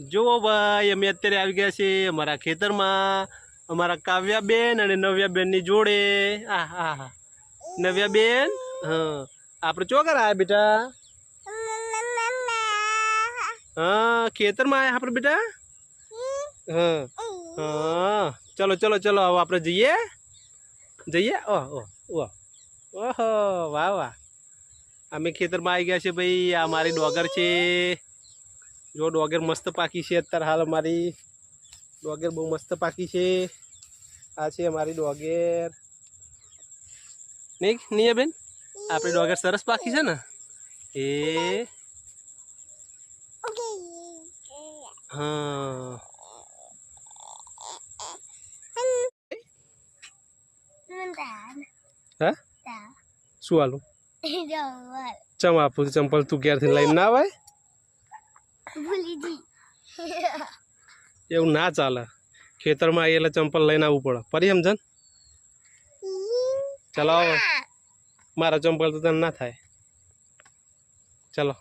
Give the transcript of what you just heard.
જુઓ ભાઈ, અમે અત્યારે આવી ગયા છીએ અમારા ખેતરમાં. અમારા કાવ્યાબેન અને નવ્યાબેનની જોડે. આ હા હા નવ્યાબેન? હા. આપણે ચોકર આવ્યા બેટા? હા, ખેતરમાં આવ્યા આપણે બેટા? હા. હા. ચલો ચલો ચલો, હવે આપણે જઈએ. જઈએ? ઓહ ઓહ, ઓહો. વાહ વાહ. અમે ખેતરમાં આવી ગયા છે ભાઈ. આ મારી ડોગર છે. જો ડોગર મસ્ત પાકી છે અત્યારે હાલ અમારી ડોગર બહુ મસ્ત પાકી છે આ છે અમારી ડોગર નહીં નહીં બેન આપણી ડોગર સરસ પાકી છે ને એ હા હા શું હાલું ચમ આપું ચંપલ તું ક્યારથી લઈને ના આવે એવું ના ચાલે. ખેતરમાં આવીએ એટલે ચંપલ લઈને આવવું પડે. ફરી સમજન ચલો આવો. મારા ચંપલ તો તને ના થાય. ચલો.